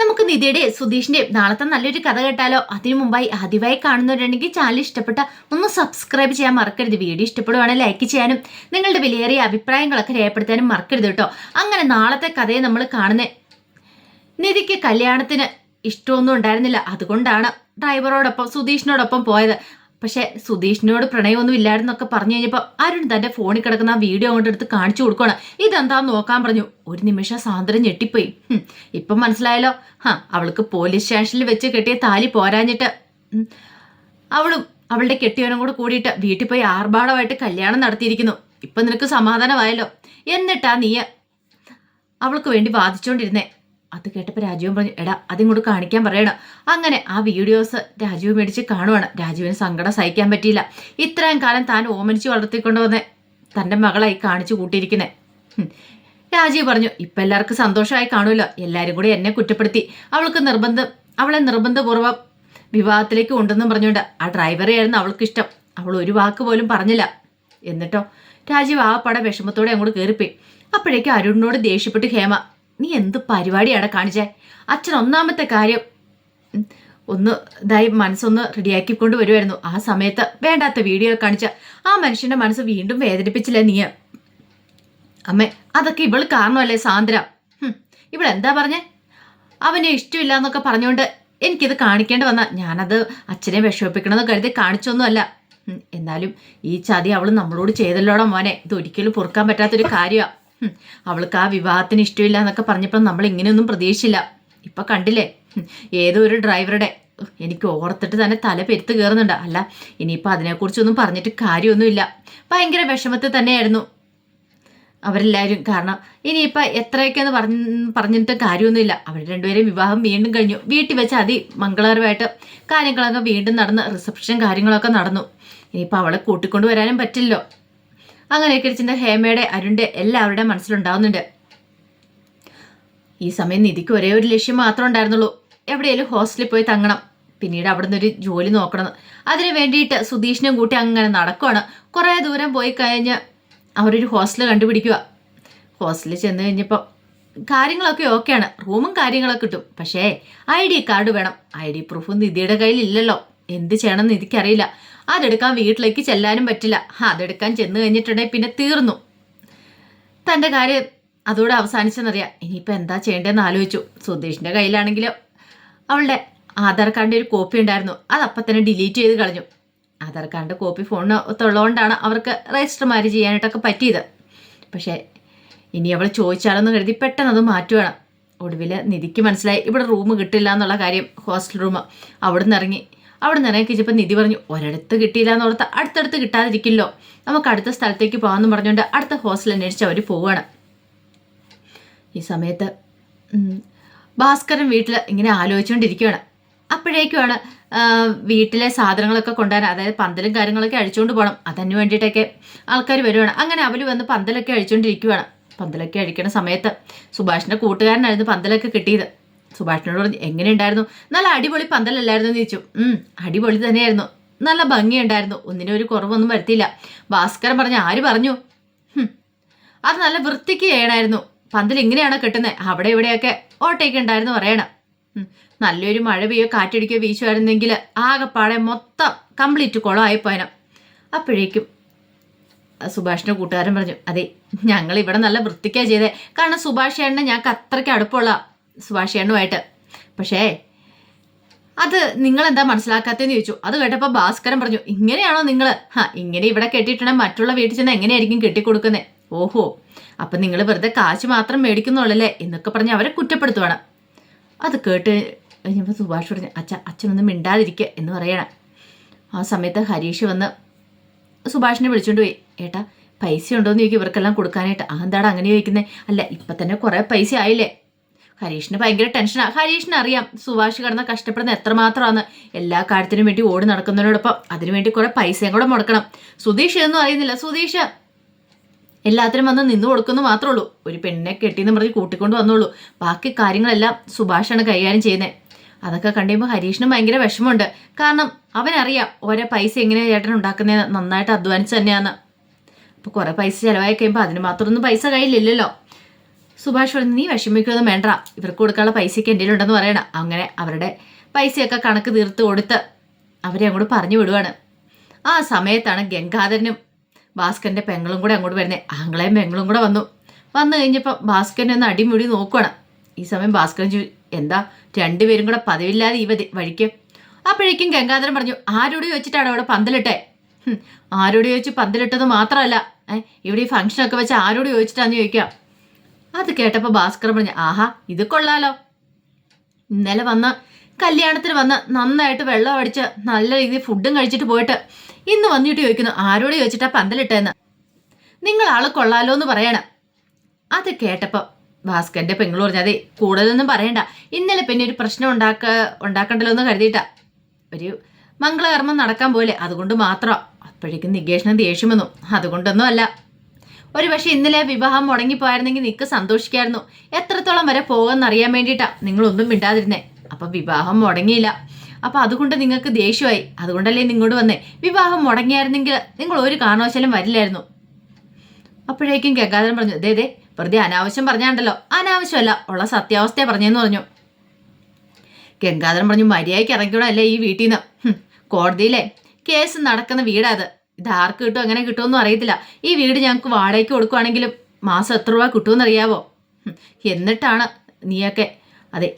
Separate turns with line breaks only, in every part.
നമുക്ക് നിധിയുടെ സുധീഷിന്റെ നാളത്തെ നല്ലൊരു കഥ കേട്ടാലോ? അതിനു മുമ്പായി ആദ്യമായി കാണുന്നവരുണ്ടെങ്കിൽ ചാനൽ ഇഷ്ടപ്പെട്ട ഒന്ന് സബ്സ്ക്രൈബ് ചെയ്യാൻ മറക്കരുത്. വീഡിയോ ഇഷ്ടപ്പെടുവാണെങ്കിൽ ലൈക്ക് ചെയ്യാനും നിങ്ങളുടെ വിലയേറിയ അഭിപ്രായങ്ങളൊക്കെ രേഖപ്പെടുത്താനും മറക്കരുത് കേട്ടോ. അങ്ങനെ നാളത്തെ കഥയെ നമ്മൾ കാണുന്നേ നിധിക്ക് കല്യാണത്തിന് ഇഷ്ടമൊന്നും ഉണ്ടായിരുന്നില്ല. അതുകൊണ്ടാണ് ഡ്രൈവറോടൊപ്പം സുധീഷിനോടൊപ്പം പോയത്. പക്ഷെ സുധീഷിനോട് പ്രണയമൊന്നും ഇല്ലായിരുന്നൊക്കെ പറഞ്ഞു കഴിഞ്ഞപ്പോൾ അരുൺ തന്റെ ഫോണിൽ കിടക്കുന്ന ആ വീഡിയോ അങ്ങോട്ട് എടുത്ത് കാണിച്ചു കൊടുക്കണം ഇതെന്താന്ന് നോക്കാൻ പറഞ്ഞു. ഒരു നിമിഷം സാന്ദ്രം ഞെട്ടിപ്പോയി. ഇപ്പം മനസ്സിലായല്ലോ. ഹാ അവൾക്ക് പോലീസ് സ്റ്റേഷനിൽ വെച്ച് കെട്ടിയ താലി പോരാഞ്ഞിട്ട് അവളും അവളുടെ കെട്ടിയവനും കൂടെ കൂടിയിട്ട് വീട്ടിൽ പോയി ആർഭാടമായിട്ട് കല്യാണം നടത്തിയിരിക്കുന്നു. ഇപ്പം നിനക്ക് സമാധാനമായല്ലോ. എന്നിട്ടാ നീ അവൾക്ക് വേണ്ടി വാദിച്ചുകൊണ്ടിരുന്നേ അത് കേട്ടപ്പോൾ രാജീവൻ പറഞ്ഞു എടാ അതിങ്ങോട്ട് കാണിക്കാൻ പറയണം. അങ്ങനെ ആ വീഡിയോസ് രാജീവ് മേടിച്ച് കാണുവാണ്. രാജീവിന് സങ്കടം സഹിക്കാൻ പറ്റിയില്ല. ഇത്രയും കാലം താൻ ഓമനിച്ച് വളർത്തിക്കൊണ്ട് വന്നേ തന്റെ മകളായി കാണിച്ചു കൂട്ടിയിരിക്കുന്നേ. രാജീവ് പറഞ്ഞു ഇപ്പം എല്ലാവർക്കും സന്തോഷമായി കാണുമല്ലോ. എല്ലാവരും കൂടി എന്നെ കുറ്റപ്പെടുത്തി. അവൾക്ക് നിർബന്ധം അവളെ നിർബന്ധപൂർവം വിവാഹത്തിലേക്ക് കൊണ്ടെന്നും പറഞ്ഞുകൊണ്ട് ആ ഡ്രൈവറെയായിരുന്നു അവൾക്ക് ഇഷ്ടം. അവൾ ഒരു വാക്ക് പോലും പറഞ്ഞില്ല. എന്നിട്ടോ രാജീവ് ആ പട വിഷമത്തോടെ അങ്ങോട്ട് കയറിപ്പോയി അപ്പോഴേക്കും അരുണിനോട് ദേഷ്യപ്പെട്ട് ഹേമ നീ എന്ത് പരിപാടിയാണ് കാണിച്ചേ? അച്ഛൻ ഒന്നാമത്തെ കാര്യം ഒന്ന് ഇതായി മനസ്സൊന്ന് റെഡിയാക്കിക്കൊണ്ട് വരുമായിരുന്നു ആ സമയത്ത് വേണ്ടാത്ത വീഡിയോ കാണിച്ച ആ മനുഷ്യന്റെ മനസ്സ് വീണ്ടും വേദനിപ്പിച്ചില്ല നീ അമ്മേ അതൊക്കെ ഇവൾ കാരണമല്ലേ സാന്ദ്ര? ഹും, എന്താ പറഞ്ഞേ? അവനെ ഇഷ്ടമില്ല എന്നൊക്കെ പറഞ്ഞുകൊണ്ട് എനിക്കിത് കാണിക്കേണ്ടി വന്ന. ഞാനത് അച്ഛനെ വിഷമിപ്പിക്കണമെന്ന് കരുതി കാണിച്ചൊന്നുമല്ല. എന്നാലും ഈ ചതി അവൾ നമ്മളോട് ചെയ്തല്ലോടാ മോനെ. ഇത് ഒരിക്കലും പൊറുക്കാൻ പറ്റാത്തൊരു കാര്യമാണ് അവൾക്ക് ആ വിവാഹത്തിന് ഇഷ്ടമില്ല എന്നൊക്കെ പറഞ്ഞപ്പോൾ നമ്മൾ ഇങ്ങനെയൊന്നും പ്രതീക്ഷിച്ചില്ല. ഇപ്പൊ കണ്ടില്ലേ? ഏതോ ഒരു ഡ്രൈവറുടെ. എനിക്ക് ഓർത്തിട്ട് തന്നെ തല പെരുത്ത് കയറുന്നുണ്ട്. അല്ല ഇനിയിപ്പോൾ അതിനെക്കുറിച്ചൊന്നും പറഞ്ഞിട്ട് കാര്യമൊന്നുമില്ല. ഭയങ്കര വിഷമത്തിൽ തന്നെയായിരുന്നു അവരെല്ലാവരും. കാരണം ഇനിയിപ്പോൾ എത്രയൊക്കെയെന്ന് പറഞ്ഞ് പറഞ്ഞിട്ട് കാര്യമൊന്നുമില്ല. അവർ രണ്ടുപേരെയും വിവാഹം വീണ്ടും കഴിഞ്ഞു. വീട്ടിൽ വെച്ച് അതി മംഗളകരമായിട്ട് കാര്യങ്ങളൊക്കെ വീണ്ടും നടന്ന് റിസപ്ഷൻ കാര്യങ്ങളൊക്കെ നടന്നു. ഇനിയിപ്പോൾ അവളെ കൂട്ടിക്കൊണ്ടുവരാനും പറ്റില്ലല്ലോ. അങ്ങനെയൊക്കെ ചിന്ത ഹേമയുടെ അരുണിന്റെ എല്ലാവരുടെയും മനസ്സിലുണ്ടാവുന്നുണ്ട്. ഈ സമയം നിധിക്ക് ഒരേ ഒരു ലക്ഷ്യം മാത്രം ഉണ്ടായിരുന്നുള്ളൂ. എവിടെയെങ്കിലും ഹോസ്റ്റലിൽ പോയി തങ്ങണം. പിന്നീട് അവിടെ നിന്നൊരു ജോലി നോക്കണം. അതിന് വേണ്ടിയിട്ട് സുധീഷിനും കൂട്ടി അങ്ങനെ നടക്കുവാണ്. കുറേ ദൂരം പോയി കഴിഞ്ഞ് അവരൊരു ഹോസ്റ്റൽ കണ്ടുപിടിക്കുക. ഹോസ്റ്റലിൽ ചെന്ന് കഴിഞ്ഞപ്പോൾ കാര്യങ്ങളൊക്കെ ഓക്കെയാണ്. റൂമും കാര്യങ്ങളൊക്കെ കിട്ടും. പക്ഷേ ഐ ഡി കാർഡ് വേണം. ഐ ഡി പ്രൂഫ് നിധിയുടെ കയ്യിലില്ലല്ലോ. എന്ത് ചെയ്യണമെന്ന് നിധിക്കറിയില്ല. അതെടുക്കാൻ വീട്ടിലേക്ക് ചെല്ലാനും പറ്റില്ല. അതെടുക്കാൻ ചെന്ന് കഴിഞ്ഞിട്ടുണ്ടെങ്കിൽ പിന്നെ തീർന്നു. തന്റെ കാര്യം അതോടെ അവസാനിച്ചെന്നറിയാം. ഇനിയിപ്പോൾ എന്താ ചെയ്യേണ്ടതെന്ന് ആലോചിച്ചു. സുധീഷിന്റെ കയ്യിലാണെങ്കിൽ അവളുടെ ആധാർ കാർഡിന്റെ ഒരു കോപ്പി ഉണ്ടായിരുന്നു. അത് തന്നെ ഡിലീറ്റ് ചെയ്ത് കളഞ്ഞു. ആധാർ കാർഡിന്റെ കോപ്പി ഫോണിനകത്തുള്ളതുകൊണ്ടാണ് അവർക്ക് രജിസ്റ്റർ മാര്യേജ് ചെയ്യാനായിട്ടൊക്കെ പറ്റിയത്. പക്ഷേ ഇനി അവൾ ചോദിച്ചാലൊന്നും കരുതി പെട്ടെന്ന് അത് മാറ്റുകയാണ് ഒടുവിൽ നിധിക്ക് മനസ്സിലായി. ഇവിടെ റൂം കിട്ടില്ല എന്നുള്ള കാര്യം. Hostel room. അവിടെ നിന്ന് ഇറങ്ങി. അവിടെ കഴിച്ചപ്പോൾ നിധി പറഞ്ഞു ഒരിടത്ത് കിട്ടിയില്ല എന്ന് ഓർത്ത് അടുത്തടുത്ത് കിട്ടാതിരിക്കില്ലോ. നമുക്ക് അടുത്ത സ്ഥലത്തേക്ക് പോകാമെന്ന് പറഞ്ഞുകൊണ്ട് അടുത്ത ഹോസ്റ്റൽ അന്വേഷിച്ച് അവർ പോവുകയാണ്. ഈ സമയത്ത് ഭാസ്കരൻ വീട്ടിൽ ഇങ്ങനെ ആലോചിച്ചുകൊണ്ടിരിക്കുകയാണ് അപ്പോഴേക്കുമാണ് വീട്ടിലെ സാധനങ്ങളൊക്കെ കൊണ്ടുവരാൻ അതായത് പന്തലും കാര്യങ്ങളൊക്കെ അഴിച്ചുകൊണ്ട് പോകണം അതിന് വേണ്ടിയിട്ടൊക്കെ ആൾക്കാർ വരുവാണ്. അങ്ങനെ അവർ വന്ന് പന്തലൊക്കെ അഴിച്ചുകൊണ്ടിരിക്കുകയാണ് പന്തലൊക്കെ അഴിക്കുന്ന സമയത്ത് സുഭാഷിന്റെ കൂട്ടുകാരനായിരുന്നു പന്തലൊക്കെ കിട്ടിയത്. സുഭാഷിനോട് പറഞ്ഞു എങ്ങനെയുണ്ടായിരുന്നു? നല്ല അടിപൊളി പന്തലല്ലായിരുന്നു? എന്ന് ചോദിച്ചു. അടിപൊളി തന്നെയായിരുന്നു. നല്ല ഭംഗിയുണ്ടായിരുന്നു. ഒന്നിനും ഒരു കുറവൊന്നും വരുത്തിയില്ല. ഭാസ്കരൻ പറഞ്ഞു ആര് പറഞ്ഞു? അത് നല്ല വൃത്തിക്ക് ചെയ്യണമായിരുന്നു പന്തൽ ഇങ്ങനെയാണോ കെട്ടുന്നത് അവിടെ ഇവിടെയൊക്കെ ഓട്ടയൊക്കെ ഉണ്ടായിരുന്നു പറയണം. നല്ലൊരു മഴ പെയ്യോ കാറ്റടിക്കോ വീശുമായിരുന്നെങ്കിൽ ആകെപ്പാടെ മൊത്തം കംപ്ലീറ്റ് കുളമായി പോയനം അപ്പോഴേക്കും സുഭാഷിന്റെ കൂട്ടുകാരൻ പറഞ്ഞു അതെ ഞങ്ങൾ ഇവിടെ നല്ല വൃത്തിക്കാണ് ചെയ്തേ. കാരണം സുഭാഷ് ചേട്ടനെ ഞങ്ങൾക്ക് അത്രയ്ക്ക് അടുപ്പമുള്ള സുഭാഷ് ചേട്ടനുമായിട്ട്. പക്ഷേ അത് നിങ്ങൾ എന്താ മനസ്സിലാക്കാത്തതെന്ന് ചോദിച്ചു. അത് കേട്ടപ്പോൾ ഭാസ്കരൻ പറഞ്ഞു ഇങ്ങനെയാണോ നിങ്ങൾ ഹാ ഇങ്ങനെ ഇവിടെ കെട്ടിയിട്ടുണ്ടെങ്കിൽ മറ്റുള്ള വീട്ടിൽ ചെന്ന് എങ്ങനെയായിരിക്കും കെട്ടിക്കൊടുക്കുന്നത് ഓഹോ അപ്പം നിങ്ങൾ വെറുതെ കാശ് മാത്രം മേടിക്കുന്നുള്ളല്ലേ? എന്നൊക്കെ പറഞ്ഞ് അവരെ കുറ്റപ്പെടുത്തുവാണ്. അത് കേട്ട് കഴിഞ്ഞപ്പോൾ സുഭാഷ് പറഞ്ഞു അച്ഛ അച്ഛനൊന്നും മിണ്ടാതിരിക്കുക എന്ന് പറയണം. ആ സമയത്ത് ഹരീഷ് വന്ന് സുഭാഷിനെ വിളിച്ചുകൊണ്ട് പോയി. ഏട്ടാ പൈസ ഉണ്ടോ എന്ന് ചോദിക്കും ഇവർക്കെല്ലാം കൊടുക്കാനായിട്ട്. ആ എന്താണ് അങ്ങനെ ചോദിക്കുന്നത് അല്ല ഇപ്പം തന്നെ കുറേ പൈസ ആയില്ലേ? ഹരീഷിന് ഭയങ്കര ടെൻഷനാണ് ഹരീഷിന് അറിയാം സുഭാഷ് കിടന്ന് കഷ്ടപ്പെടുന്ന എത്രമാത്രമാണ് എല്ലാ കാര്യത്തിനും വേണ്ടി ഓടി നടക്കുന്നതിനോടൊപ്പം അതിനുവേണ്ടി കുറേ പൈസയും കൂടെ മുടക്കണം. സുധീഷ് ഒന്നും അറിയുന്നില്ല. സുധീഷ് എല്ലാത്തിനും വന്ന് നിന്ന് കൊടുക്കുന്നു മാത്രമേ ഉള്ളൂ. ഒരു പെണ്ണിനെ കെട്ടിയെന്ന് പറഞ്ഞ് കൂട്ടിക്കൊണ്ട് വന്നുള്ളൂ. ബാക്കി കാര്യങ്ങളെല്ലാം സുഭാഷാണ് കൈകാര്യം ചെയ്യുന്നത് അതൊക്കെ കണ്ടുമ്പോൾ ഹരീഷിന് ഭയങ്കര വിഷമമുണ്ട്. കാരണം അവനറിയാം ഓരോ പൈസ എങ്ങനെയാണ് ചേട്ടൻ ഉണ്ടാക്കുന്നത് നന്നായിട്ട് അധ്വാനിച്ച് തന്നെയാണ് അപ്പോൾ കുറേ പൈസ ചിലവായി കഴിയുമ്പോൾ അതിന് മാത്രമൊന്നും പൈസ കയ്യിലില്ലല്ലോ. സുഭാഷ് പറഞ്ഞു നീ വിഷമിക്കൊന്നും വേണ്ട. ഇവർക്ക് കൊടുക്കാനുള്ള പൈസയ്ക്ക് എന്റെ ഉണ്ടെന്ന് പറയണം. അങ്ങനെ അവരുടെ പൈസയൊക്കെ കണക്ക് തീർത്ത് കൊടുത്ത് അവരെ അങ്ങോട്ട് പറഞ്ഞു വിടുവാണ്. ആ സമയത്താണ് ഗംഗാധരനും ഭാസ്കരന്റെ പെങ്ങളും കൂടെ അങ്ങോട്ട് വരുന്നത് ആങ്ങളെയും പെങ്ങളും കൂടെ വന്നു. വന്നു കഴിഞ്ഞപ്പോൾ ഭാസ്കരനെ ഒന്ന് അടിമുടി നോക്കുവാണ്. ഈ സമയം ഭാസ്കരൻ എന്താ? രണ്ടുപേരും കൂടെ പതിവില്ലാതെ ഈ വഴിക്ക്? അപ്പോഴേക്കും ഗംഗാധരൻ പറഞ്ഞു ആരോട് ചോദിച്ചിട്ടാണ് അവിടെ പന്തലിട്ടെ? ആരോട് ചോദിച്ച് പന്തലിട്ടത് മാത്രമല്ല. ഇവിടെ ഈ ഫംഗ്ഷനൊക്കെ വെച്ച് ആരോട് ചോദിച്ചിട്ടാന്ന് ചോദിക്കാം. അത് കേട്ടപ്പോൾ ഭാസ്കർ പറഞ്ഞു ആഹാ ഇത് കൊള്ളാലോ. ഇന്നലെ വന്ന് കല്യാണത്തിന് വന്ന് നന്നായിട്ട് വെള്ളം അടിച്ച് നല്ല രീതിയിൽ ഫുഡും കഴിച്ചിട്ട് പോയിട്ട് ഇന്ന് വന്നിട്ട് ചോദിക്കുന്നു ആരോട് ചോദിച്ചിട്ടാ പന്തലിട്ടെന്ന്? നിങ്ങൾ ആൾ കൊള്ളാലോ എന്ന് പറയണം. അത് കേട്ടപ്പോൾ ഭാസ്കറിന്റെ പെങ്ങൾ പറഞ്ഞു അതെ കൂടുതലൊന്നും പറയണ്ട. ഇന്നലെ പിന്നെ ഒരു പ്രശ്നം ഉണ്ടാക്ക ഉണ്ടാക്കണ്ടല്ലോ എന്ന് കരുതിയിട്ടാ. ഒരു മംഗളകർമ്മം നടക്കാൻ പോലെ അതുകൊണ്ട് മാത്രം. അപ്പോഴേക്കും നികേഷിന് ദേഷ്യം വന്നു. അതുകൊണ്ടൊന്നും അല്ല ഒരു പക്ഷേ ഇന്നലെ വിവാഹം മുടങ്ങിപ്പോയായിരുന്നെങ്കിൽ നിക്ക് സന്തോഷിക്കായിരുന്നു. എത്രത്തോളം വരെ പോകുമെന്ന് അറിയാൻ വേണ്ടിയിട്ടാണ് നിങ്ങളൊന്നും മിണ്ടാതിരുന്നേ. അപ്പം വിവാഹം മുടങ്ങിയില്ല. അപ്പം അതുകൊണ്ട് നിങ്ങൾക്ക് ദേഷ്യമായി. അതുകൊണ്ടല്ലേ നിങ്ങോട്ട് വന്നേ. വിവാഹം മുടങ്ങിയായിരുന്നെങ്കിൽ നിങ്ങൾ ഒരു കാരണവശാലും വരില്ലായിരുന്നു. അപ്പോഴേക്കും ഗംഗാധരൻ പറഞ്ഞു ദേ ദേ വെറുതെ അനാവശ്യം പറഞ്ഞാണ്ടല്ലോ. അനാവശ്യമല്ല ഉള്ള സത്യാവസ്ഥയെ പറഞ്ഞെന്ന് പറഞ്ഞു. ഗംഗാധരൻ പറഞ്ഞു മര്യാദയ്ക്ക് ഇറങ്ങിയോടല്ലേ ഈ വീട്ടിൽ നിന്ന് കോടതിയിലെ കേസ് നടക്കുന്ന വീടാ അത്. ഇത് ആർക്ക് കിട്ടും അങ്ങനെ കിട്ടുമെന്നും അറിയത്തില്ല. ഈ വീട് ഞങ്ങൾക്ക് വാടകയ്ക്ക് കൊടുക്കുവാണെങ്കിലും മാസം എത്ര രൂപ കിട്ടുമെന്ന് അറിയാവോ എന്നിട്ടാണ് നീയൊക്കെ അതെ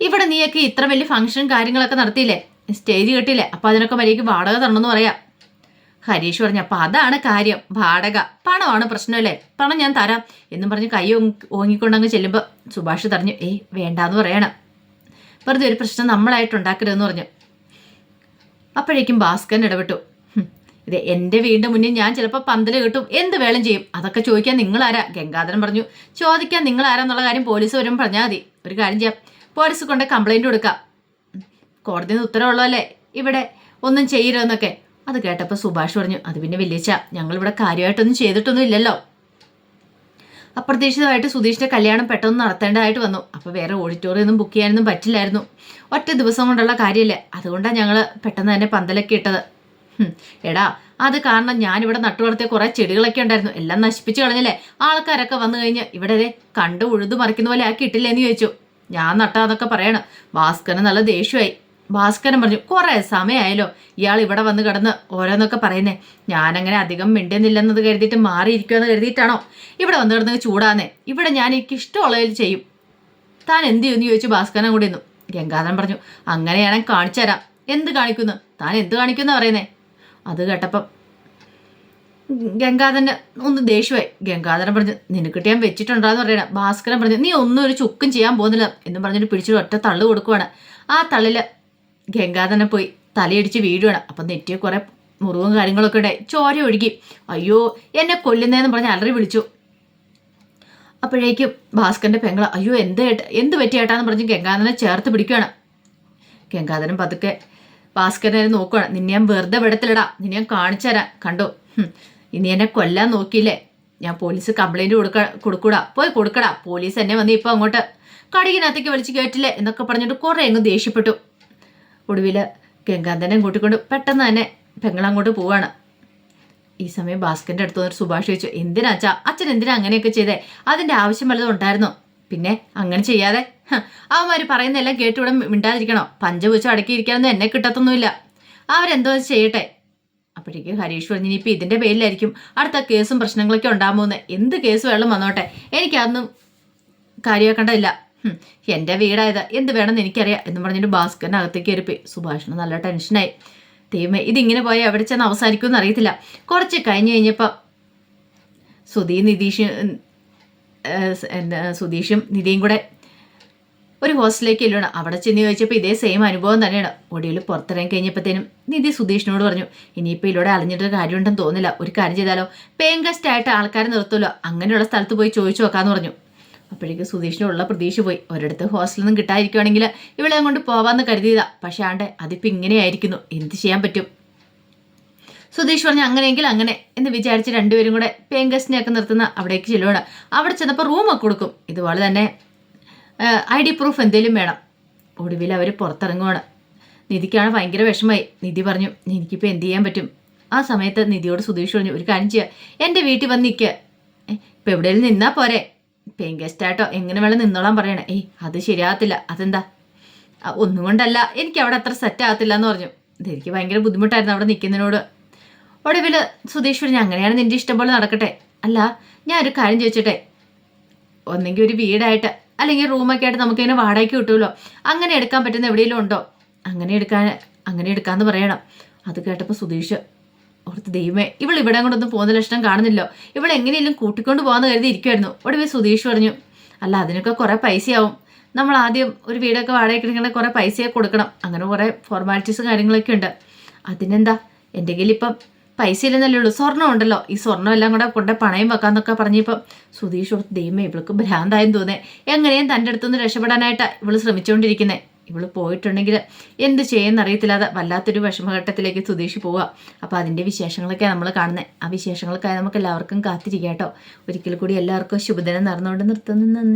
ഇവിടെ നീയൊക്കെ ഇത്ര വലിയ ഫംഗ്ഷൻ കാര്യങ്ങളൊക്കെ നടത്തിയില്ലേ? സ്റ്റേജ് കെട്ടിയില്ലേ? അപ്പം അതിനൊക്കെ മര്യാദയ്ക്ക് വാടക തരണമെന്ന് പറയാം. ഹരീഷ് പറഞ്ഞു അപ്പം അതാണ് കാര്യം വാടക. പണമാണ് പ്രശ്നമല്ലേ? പണം ഞാൻ തരാം. എന്നും പറഞ്ഞ് കൈ ഓങ്ങി- ഓങ്ങിക്കൊണ്ടങ്ങ് ചെല്ലുമ്പോൾ സുഭാഷ് തറഞ്ഞു ഏയ് വേണ്ടാന്ന് പറയണം. വെറുതെ ഒരു പ്രശ്നം നമ്മളായിട്ട് ഉണ്ടാക്കരുതെന്ന് പറഞ്ഞു. അപ്പോഴേക്കും ഭാസ്കരൻ ഇടപെട്ടു. "ഹും, ഇത് എന്റെ വീടിന്റെ മുന്നിൽ ഞാൻ ചിലപ്പോൾ പന്തൽ കിട്ടും. എന്ത് വേളം ചെയ്യും? അതൊക്കെ ചോദിക്കാൻ നിങ്ങളാരാ? ഗംഗാധരൻ പറഞ്ഞു ചോദിക്കാൻ നിങ്ങളാരാന്നുള്ള കാര്യം പോലീസ് വരുമ്പോൾ പറഞ്ഞാൽ മതി. ഒരു കാര്യം ചെയ്യാം. പോലീസ് കൊണ്ട് കംപ്ലൈന്റ് കൊടുക്കാം. കോടതി നിന്ന് ഉത്തരവുള്ളതല്ലേ ഇവിടെ ഒന്നും ചെയ്യരുതെന്നൊക്കെ. അത് കേട്ടപ്പോൾ സുഭാഷ് പറഞ്ഞു അത് പിന്നെ വലിയച്ച ഞങ്ങളിവിടെ കാര്യമായിട്ടൊന്നും ചെയ്തിട്ടൊന്നും ഇല്ലല്ലോ. അപ്രതീക്ഷിതമായിട്ട് സുധീഷിന്റെ കല്യാണം പെട്ടെന്ന് നടത്തേണ്ടതായിട്ട് വന്നു. അപ്പോൾ വേറെ ഓഡിറ്റോറിയൊന്നും ബുക്ക് ചെയ്യാനൊന്നും പറ്റില്ലായിരുന്നു. ഒറ്റ ദിവസം കൊണ്ടുള്ള കാര്യമല്ലേ അതുകൊണ്ടാണ് ഞങ്ങൾ പെട്ടെന്ന് തന്നെ പന്തലൊക്കെ ഇട്ടത്. എടാ അത് കാരണം ഞാനിവിടെ നട്ടു വളർത്തിയ കുറേ ചെടികളൊക്കെ ഉണ്ടായിരുന്നു. എല്ലാം നശിപ്പിച്ചു കളഞ്ഞല്ലേ? ആൾക്കാരൊക്കെ വന്നു കഴിഞ്ഞ് ഇവിടെ കണ്ട് ഉഴുതു മറിക്കുന്ന പോലെ ആക്കി ഇട്ടില്ലേന്ന് ചോദിച്ചു. ഞാൻ നട്ടാന്നൊക്കെ പറയണം. ഭാസ്കരന് നല്ല ദേഷ്യമായി. ഭാസ്കരൻ പറഞ്ഞു കുറേ സമയമായല്ലോ ഇയാൾ ഇവിടെ വന്ന് കിടന്ന് ഓരോന്നൊക്കെ പറയുന്നേ. ഞാനങ്ങനെ അധികം മിണ്ടുന്നില്ലെന്നത് കരുതിയിട്ട് മാറിയിരിക്കുമെന്ന് കരുതിയിട്ടാണോ? ഇവിടെ വന്ന് കിടന്ന് ചൂടാന്നേ. ഇവിടെ ഞാൻ എനിക്ക് ഇഷ്ടമുള്ളതിൽ ചെയ്യും. താൻ എന്ത് ചെയ്യുമെന്ന് ചോദിച്ചു ഭാസ്കരൻ കൂടി നിന്നു ഗംഗാധരൻ പറഞ്ഞു അങ്ങനെയാണെങ്കിൽ കാണിച്ചു തരാം. എന്ത് കാണിക്കുന്നു? താൻ എന്ത് കാണിക്കുന്ന പറയുന്നേ? അത് കേട്ടപ്പം ഗംഗാധരന് ഒന്ന് ദേഷ്യമായി. ഗംഗാധരൻ പറഞ്ഞു നിനക്കിട്ട് ഞാൻ വെച്ചിട്ടുണ്ടാന്ന് പറയണ ഭാസ്കരൻ പറഞ്ഞു നീ ഒന്നും ഒരു ചുക്കും ചെയ്യാൻ പോകുന്നില്ല എന്ന് പറഞ്ഞിട്ട് പിടിച്ചിട്ട് ഒറ്റ തള്ളു കൊടുക്കുവാണ്. ആ തള്ളിൽ ഗംഗാധരനെ പോയി തലയിടിച്ച് വീഴുവാണ്. അപ്പം നെറ്റിയെ കുറെ മുറിവും കാര്യങ്ങളൊക്കെ ഉണ്ടായി ചോര ഒഴുകി. അയ്യോ എന്നെ കൊല്ലുന്നതെന്ന് പറഞ്ഞ് അലറി വിളിച്ചു. അപ്പോഴേക്കും ഭാസ്കരന്റെ പെങ്ങള അയ്യോ എന്ത് ഏട്ട എന്ത് പറ്റിയേട്ടാന്ന് പറഞ്ഞ് ഗംഗാധരനെ ചേർത്ത് പിടിക്കുകയാണ് ഗംഗാധരൻ പതുക്കെ ഭാസ്കരനെ നോക്കുകയാണ് നിന്നെ ഞാൻ വെറുതെ വിടത്തിലടാ നിന്നെ ഞാൻ കാണിച്ചു തരാം. കണ്ടോ? ഇനി എന്നെ കൊല്ലാൻ നോക്കിയില്ലേ? ഞാൻ പോലീസ് കംപ്ലൈന്റ് കൊടുക്ക കൊടുക്കൂടാ. പോയി കൊടുക്കടാ. പോലീസ് എന്നെ വന്ന് ഇപ്പൊ അങ്ങോട്ട് കടികിനകത്തേക്ക് വലിച്ചു കയറ്റില്ലേ എന്നൊക്കെ പറഞ്ഞിട്ട് കുറെ അങ്ങ് ദേഷ്യപ്പെട്ടു. ഒടുവിൽ ഗംഗാന്തനെ കൂട്ടിക്കൊണ്ട് പെട്ടെന്ന് തന്നെ പെങ്ങളങ്ങോട്ട് പോവാണ്. ഈ സമയം ഭാസ്കറിന്റെ അടുത്ത് വന്നിട്ട് സുഭാഷ് ചോദിച്ചു എന്തിനാ അച്ഛാ? അച്ഛൻ എന്തിനാ അങ്ങനെയൊക്കെ ചെയ്തേ? അതിന്റെ ആവശ്യം വല്ലതും ഉണ്ടായിരുന്നോ? പിന്നെ അങ്ങനെ ചെയ്യാതെ. അവന്മാര് പറയുന്നതെല്ലാം കേട്ട് ഇവിടെ മിണ്ടാതിരിക്കണോ? പഞ്ചപൂച്ച അടക്കിയിരിക്കാനൊന്നും എന്നെ കിട്ടത്തൊന്നുമില്ല. അവരെന്തോ ചെയ്യട്ടെ. അപ്പോഴേക്കും ഹരീഷ് പറഞ്ഞു ഇനിയിപ്പോൾ ഇതിന്റെ പേരിലായിരിക്കും അടുത്ത കേസും പ്രശ്നങ്ങളൊക്കെ ഉണ്ടാകുമ്പോൾ എന്ത് കേസ് വെള്ളം വന്നോട്ടെ. എനിക്കതൊന്നും കാര്യമാക്കേണ്ടതില്ല. എന്റെ വീടായത് എന്ത് വേണമെന്ന് എനിക്കറിയാം എന്ന് പറഞ്ഞിട്ട് ഭാസ്കറിനകത്തേക്ക് കയറിപ്പോയി സുഭാഷിന് നല്ല ടെൻഷനായി. ദൈവമേ ഇതിങ്ങനെ പോയാൽ എവിടെ ചെന്ന് അവസാനിക്കുമെന്ന് അറിയത്തില്ല. കുറച്ച് കഴിഞ്ഞ് കഴിഞ്ഞപ്പോൾ സുധീ നിതീഷ് സുധീഷും നിധിയും കൂടെ ഒരു ഹോസ്റ്റലിലേക്ക് ഇല്ലാണ് അവിടെ ചെന്ന് ചോദിച്ചപ്പോൾ ഇതേ സെയിം അനുഭവം തന്നെയാണ്. ഒടുവിൽ പുറത്തിറങ്ങി കഴിഞ്ഞപ്പോഴത്തേനും നിധി സുധീഷിനോട് പറഞ്ഞു ഇനിയിപ്പോൾ ഇതിലൂടെ അലഞ്ഞിട്ടൊരു കാര്യമുണ്ടെന്ന് തോന്നില്ല ഒരു കാര്യം ചെയ്താലോ? പേയിങ് ഗസ്റ്റ് ആയിട്ട് ആൾക്കാരെ നിർത്തുമല്ലോ. അങ്ങനെയുള്ള സ്ഥലത്ത് പോയി ചോദിച്ചു നോക്കാന്ന് പറഞ്ഞു. അപ്പോഴേക്കും സുധീഷിനുള്ള പ്രതീക്ഷ പോയി. ഒരിടത്ത് ഹോസ്റ്റലിൽ നിന്നും കിട്ടാതിരിക്കുവാണെങ്കിൽ ഇവളെ അങ്ങോട്ട് പോവാമെന്ന് കരുതിയതാ. പക്ഷേ ആണ്ടെ അതിപ്പോൾ ഇങ്ങനെയായിരിക്കുന്നു. എന്ത് ചെയ്യാൻ പറ്റും? സുധീഷ് പറഞ്ഞു അങ്ങനെയെങ്കിൽ അങ്ങനെ എന്ന് വിചാരിച്ച് രണ്ടുപേരും കൂടെ പേയിങ് ഗസ്റ്റിനെയൊക്കെ നിർത്തുന്ന അവിടേക്ക് ചെല്ലുവാണ്. അവിടെ ചെന്നപ്പോൾ റൂമൊക്കെ കൊടുക്കും. ഇതുപോലെ തന്നെ ഐ ഡി പ്രൂഫ് എന്തെങ്കിലും വേണം. ഒടുവിൽ അവർ പുറത്തിറങ്ങുവാണ്. നിധിക്കാണ് ഭയങ്കര വിഷമമായി. നിധി പറഞ്ഞു എനിക്കിപ്പോൾ എന്ത് ചെയ്യാൻ പറ്റും? ആ സമയത്ത് നിധിയോട് സുധീഷ് പറഞ്ഞു ഒരു കാര്യം ചെയ്യുക എന്റെ വീട്ടിൽ വന്ന് നിൽക്കുക ഇപ്പം എവിടെയെങ്കിലും നിന്നാൽ പോരെ? പെയിൻ ഗസ്റ്റായിട്ടോ എങ്ങനെ വേണം നിന്നോളാൻ പറയണേ. ഏയ് അത് ശരിയാകത്തില്ല. അതെന്താ? ഒന്നും കൊണ്ടല്ല. എനിക്ക് അവിടെ അത്ര സെറ്റ് ആകത്തില്ല എന്ന് പറഞ്ഞു. ഇതെനിക്ക് ഭയങ്കര ബുദ്ധിമുട്ടായിരുന്നു അവിടെ നിൽക്കുന്നതിനോട് ഒടുവിൽ സുധീശ്വരൻ അങ്ങനെയാണ് നിന്റെ ഇഷ്ടം പോലെ നടക്കട്ടെ. അല്ല ഞാൻ ഒരു കാര്യം ചോദിച്ചിട്ടെ. ഒന്നെങ്കിൽ ഒരു വീടായിട്ട് അല്ലെങ്കിൽ റൂമൊക്കെ ആയിട്ട് നമുക്ക് ഇതിനെ വാടകയ്ക്ക് കിട്ടുമല്ലോ. അങ്ങനെ എടുക്കാൻ പറ്റുന്ന എവിടെയെങ്കിലും ഉണ്ടോ? അങ്ങനെ എടുക്കാൻ അങ്ങനെ എടുക്കാമെന്ന് പറയണം. അത് കേട്ടപ്പോൾ സുധീഷ് ഓർത്ത് ദൈവമേ ഇവൾ ഇവിടെ കൊണ്ടൊന്നും പോകുന്ന ലക്ഷണം കാണുന്നില്ലോ. ഇവൾ എങ്ങനെയെങ്കിലും കൂട്ടിക്കൊണ്ട് പോകാമെന്ന് കരുതി ഇരിക്കുമായിരുന്നു ഒടുവിൽ സുധീഷ് പറഞ്ഞു അല്ല അതിനൊക്കെ കുറേ പൈസയാവും. നമ്മൾ ആദ്യം ഒരു വീടൊക്കെ വാടകയ്ക്ക് എടുക്കണ കുറേ പൈസയൊക്കെ കൊടുക്കണം. അങ്ങനെ കുറേ ഫോർമാലിറ്റീസും കാര്യങ്ങളൊക്കെ ഉണ്ട്. അതിനെന്താ? എന്റെ കയ്യിൽ ഇപ്പം പൈസ ഇല്ലെന്നല്ലേ ഉള്ളൂ. സ്വർണം ഉണ്ടല്ലോ. ഈ സ്വർണം എല്ലാം കൂടെ കൊണ്ട് പണയം വെക്കാന്നൊക്കെ പറഞ്ഞപ്പോൾ സുധീഷ് ഓർത്ത് ദൈവമേ ഇവൾക്ക് ഭ്രാന്തായെന്ന് തോന്നേ. എങ്ങനെയും തന്റെ അടുത്തുനിന്ന് രക്ഷപ്പെടാനായിട്ടാണ് ഇവൾ ശ്രമിച്ചുകൊണ്ടിരിക്കുന്നത് ഇവൾ പോയിട്ടുണ്ടെങ്കിൽ എന്ത് ചെയ്യുന്നറിയത്തില്ലാതെ വല്ലാത്തൊരു വിഷമഘട്ടത്തിലേക്ക് സുധീഷ് പോവുക അപ്പോൾ അതിന്റെ വിശേഷങ്ങളൊക്കെ നമ്മൾ കാണുന്നത് ആ വിശേഷങ്ങൾക്കായി നമുക്ക് എല്ലാവർക്കും കാത്തിരിക്കാം കേട്ടോ ഒരിക്കൽ കൂടി എല്ലാവർക്കും ശുഭദിനം നടന്നുകൊണ്ട് നിർത്തുന്നു.